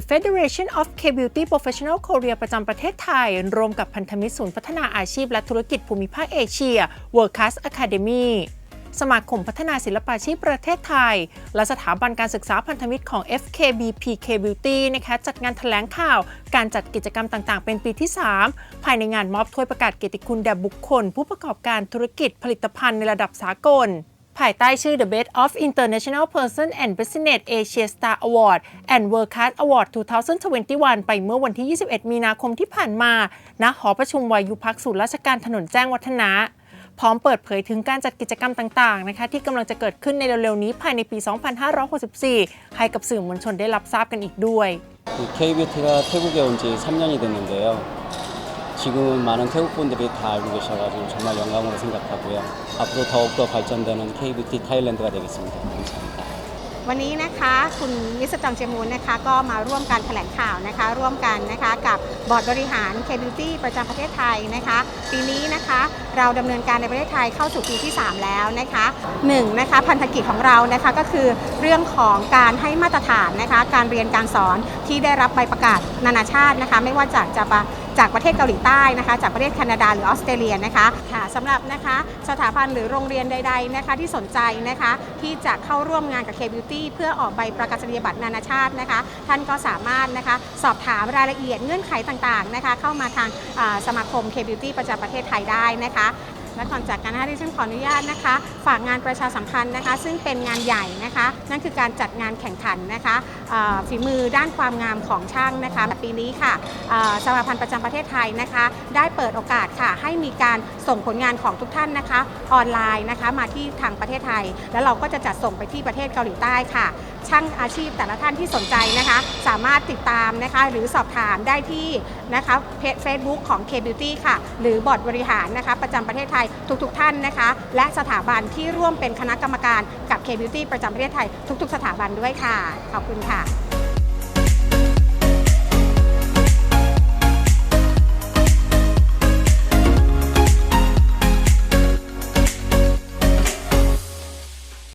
Federation of K-Beauty Professional Korea ประจำประเทศไทย รวมกับพันธมิตรศูนย์พัฒนาอาชีพและธุรกิจภูมิภาคเอเชีย World Class Academy สมาคมพัฒนาศิลปาชีพประเทศไทย และสถาบันการศึกษาพันธมิตรของ FKBP K-Beauty นะคะจัดงานแถลงข่าว การจัดกิจกรรมต่างๆ เป็นปีที่ 3 ภายในงานมอบถ้วยประกาศเกียรติคุณแด่บุคคล ผู้ประกอบการธุรกิจผลิตภัณฑ์ในระดับสากล ภายใต้ชื่อ The Best of International Person and Business Asia Star Award and World Class Award 2021 ไปเมื่อวันที่ 21 มีนาคมที่ผ่านมา ณ หอประชุมวายุพักศูนย์ราชการถนนแจ้งวัฒนะ พร้อมเปิดเผยถึงการจัดกิจกรรมต่าง ๆ นะคะ ที่กำลังจะเกิดขึ้นในเร็ว ๆ นี้ภายในปี 2564 ให้กับสื่อมวลชนได้รับทราบกันอีกด้วย 그 K-뷰티가 태국에 온 지 3년이 됐는데요. 지금은 많은 태국 분들이 다 알고 계셔가지고 정말 영광으로 생각하고요. 앞으로 더욱더 발전되는 K-뷰티 타일랜드가 되겠습니다. 감사합니다. วันนี้นะคะคุณมิสเตอร์จองเจมูนนะคะก็มาร่วมการแถลงข่าวนะคะ ร่วมกันนะคะกับบอร์ดบริหาร K Beauty ประจำประเทศไทยนะคะ ปีนี้นะคะเราดำเนินการในประเทศไทยเข้าสู่ปีที่ 3 แล้วนะคะหนึ่งนะคะพันธกิจของเรานะคะก็คือเรื่องของการให้มาตรฐานนะคะ การเรียนการสอนที่ได้รับใบประกาศนานาชาตินะคะ ไม่ว่าจากจะมา จากประเทศเกาหลีใต้นะคะ จากประเทศแคนาดาหรือออสเตรเลียนะคะค่ะสำหรับนะคะสถาบันหรือโรงเรียนใด ๆนะคะ ที่สนใจนะคะที่จะเข้าร่วมงานกับ K-Beauty เพื่อออกใบประกาศนียบัตรนานาชาตินะคะ ท่านก็สามารถนะคะสอบถามรายละเอียดเงื่อนไขต่างๆนะคะ เข้ามาทางสมาคม K-Beauty ประจำประเทศไทยได้นะคะ และก่อนจากกันนะคะที่ฉันขออนุญาตนะคะ ฝากงานประชาสัมพันธ์นะคะ ซึ่งเป็นงานใหญ่นะคะ นั่นคือการจัดงานแข่งขันนะคะฝีมือด้านความงามของช่างนะคะปีนี้ค่ะสมาพันธ์ประจำประเทศไทยนะคะ ได้เปิดโอกาสค่ะ ให้มีการส่งผลงานของทุกท่านนะคะ ออนไลน์นะคะมาที่ทางประเทศไทย แล้วเราก็จะจัดส่งไปที่ประเทศเกาหลีใต้ค่ะ ช่างอาชีพแต่ละท่านที่สนใจนะคะ สามารถติดตามนะคะหรือสอบถามได้ที่นะคะเพจ Facebook ของ K-Beauty ค่ะ หรือบอร์ดบริหารนะคะประจำประเทศไทยทุกๆทท่านนะคะ และสถาบันที่ร่วมเป็นคณะกรรมการกับ K-Beauty ประจำประเทศไทยทุก ๆ สถาบันด้วยค่ะ ขอบคุณค่ะ